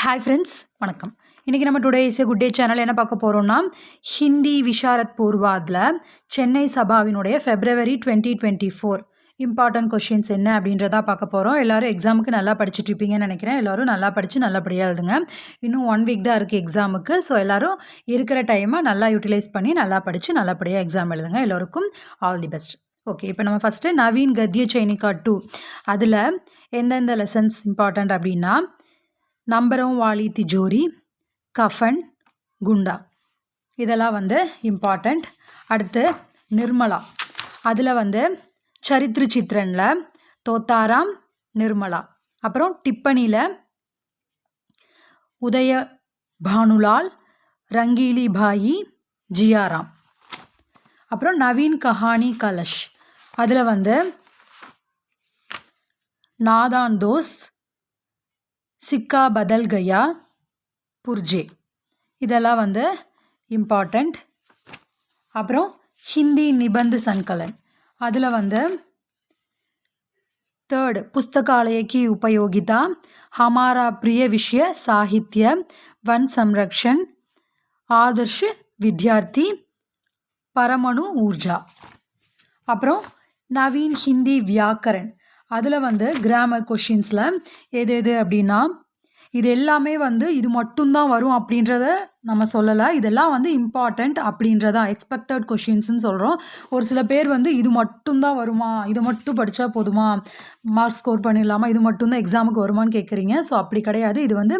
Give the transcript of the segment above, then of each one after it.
Hi friends வணக்கம். இன்றைக்கி நம்ம today is good day channel என்ன பார்க்க போகிறோம்னா ஹிந்தி விஷாரத் பூர்வாதில் Chennai சபாவினுடைய February twenty twenty four important questions என்ன அப்படின்றதா பார்க்க போகிறோம் எல்லோரும் எக்ஸாமுக்கு நல்லா படிச்சுட்டு இருப்பீங்கன்னு நினைக்கிறேன். எல்லோரும் நல்லா படித்து நல்லபடியாக எழுதுங்க. இன்னும் ஒன் வீக் தான் இருக்குது எக்ஸாமுக்கு ஸோ எல்லோரும் இருக்கிற டைமை நல்லா யூட்டிலைஸ் பண்ணி நல்லா படித்து நல்லபடியாக எக்ஸாம் எழுதுங்க. எல்லோருக்கும் ஆல் தி பெஸ்ட் ஓகே இப்போ நம்ம ஃபஸ்ட்டு நவீன் கத்திய சைனிகா டூ அதில் எந்தெந்த லெசன்ஸ் இம்பார்ட்டண்ட் அப்படின்னா நம்பரும் வாலி திஜோரி கஃபன் குண்டா. இதெல்லாம் வந்து இம்பார்ட்டண்ட் அடுத்து நிர்மலா. அதில் வந்து சரித்திரு சித்திரனில் தோத்தாராம் நிர்மலா. அப்புறம் டிப்பனியில் உதய பானுலால் ரங்கீலி பாயி ஜியாராம். அப்புறம் நவீன் கஹானி கலஷ். அதில் வந்து நாதான் தோஸ்த் சிக்கா பதல் கயா புர்ஜே. இதெல்லாம் வந்து இம்பார்ட்டண்ட் அப்புறம் ஹிந்தி நிபந்து சன்கலன். அதில் வந்து தேர்டு புஸ்தகாலயக்கு உபயோகிதா ஹமாரா பிரிய விஷய சாகித்ய வன் சம்ரக்ஷன் ஆதர்ஷ் வித்யார்த்தி பரமணு ஊர்ஜா. அப்புறம் நவீன் ஹிந்தி வியாக்கரன். அதில் வந்து கிராமர் கொஷின்ஸில் எது எது அப்படின்னா இது எல்லாமே வந்து இது மட்டும்தான் வரும் அப்படின்றத நம்ம சொல்லலை. இதெல்லாம் வந்து இம்பார்ட்டண்ட் அப்படின்றதா எக்ஸ்பெக்டட் கொஷின்ஸ்னு சொல்கிறோம் ஒரு சில பேர் வந்து இது மட்டும்தான் வருமா இது மட்டும் படித்தா போதுமா மார்க் ஸ்கோர் பண்ணிடலாமா இது மட்டும்தான் எக்ஸாமுக்கு வருமானு கேட்குறீங்க ஸோ அப்படி கிடையாது. இது வந்து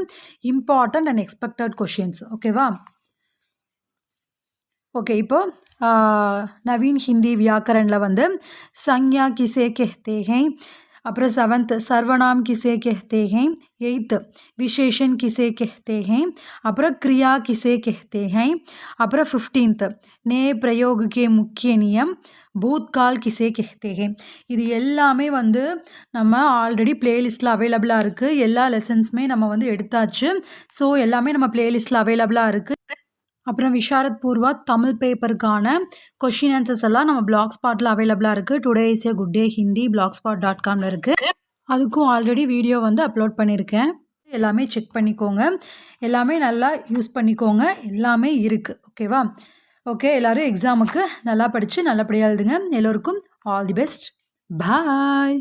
இம்பார்ட்டண்ட் அண்ட் எக்ஸ்பெக்டட் கொஷின்ஸ் ஓகேவா ஓகே இப்போ நவீன் ஹிந்தி வியாக்கரனில் வந்து சங்யா கிசே கெஹ்தேகை அப்புறம் செவன்த் சர்வநாம் கிசே கெஹ்தேகை எயித்து விசேஷன் கிசே கெஹ்தேகை அப்புறம் கிரியா கிசே கெஹ்தேகை அப்புறம் ஃபிஃப்டீன்த்து நே பிரயோகு கே முக்கிய நியம் பூத்கால் கிசே கெஹ்தே இது எல்லாமே வந்து நம்ம ஆல்ரெடி பிளேலிஸ்ட்டில் அவைலபிளாக இருக்குது எல்லா லெசன்ஸுமே நம்ம வந்து எடுத்தாச்சு. ஸோ எல்லாமே நம்ம பிளேலிஸ்ட்டில் அவைலபிளாக இருக்குது அப்புறம் விஷாரத் பூர்வா தமிழ் பேப்பருக்கான கொஷின் ஆன்சர்ஸ் எல்லாம் நம்ம பிளாக் ஸ்பாட்டில் அவைலபிளாக இருக்குது today is a good day Hindi blog spot dot காமில் இருக்குது அதுக்கும் ஆல்ரெடி வீடியோ வந்து அப்லோட் பண்ணியிருக்கேன் எல்லாமே செக் பண்ணிக்கோங்க. எல்லாமே நல்லா யூஸ் பண்ணிக்கோங்க. எல்லாமே இருக்குது ஓகேவா ஓகே எல்லோரும் எக்ஸாமுக்கு நல்லா படித்து நல்லபடியாக எழுதுங்க. எல்லோருக்கும் ஆல் தி பெஸ்ட் பாய்